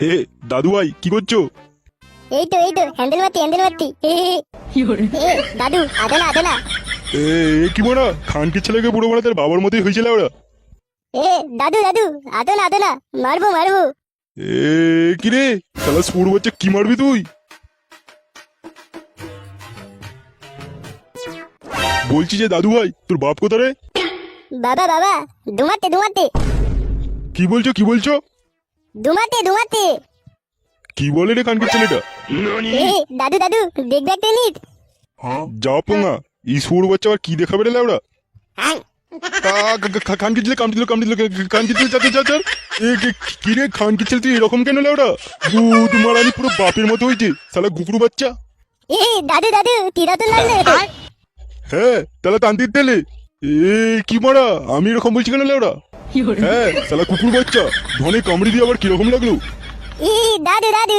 হে দাদু ভাই কি করছ? এই তো এই তো হ্যান্ডেল মারতি হ্যান্ডেল মারতি এ এ, দাদু আদলা আদলা এ এ কি মোনা খানকে ছেলেকে বুড়ো মানে তার বাবার মতোই হয়েছিল ওরা। এ দাদু দাদু আদলা আদলা মারবো মারবো। এ কি রে? শালা সুর বাচ্চা কি মারবি তুই? বলছি যে দাদু ভাই তোর বাপ কোথা রে? বাবা বাবা দুমাতে দুমাতে কি বলছো কি বলছো? দুমাতে দুমাতে কি বলে রে খানকে ছেলেটা? এ দাদু দাদু দেখবে একটা নিট যা পোঙা এই সুর বাচ্চা আবার কি দেখাবে রে লাউড়া খানকে ছেলে কামটি দিল কামটি দিল খানকে ছেলে চাচা চাচা এ কি- কি রে খানকে ছেলে তুই এরকম কেন লাউড়া দুধ মারানি পুরো বাপের মতো হয়েছে শালা গুকুরু বাচ্চা। এ দাদু দাদু তিরা তো লাগলে হ্যাঁ তাহলে তান্তির তেলে। এ কি মারা আমি এরকম বলছি কেন লেওড়া? হ্যাঁ শালা কুকুর বাচ্চা। ধনে কামড়ি দিয়ে আবার কীরকম লাগল? ই দাদু দাদু।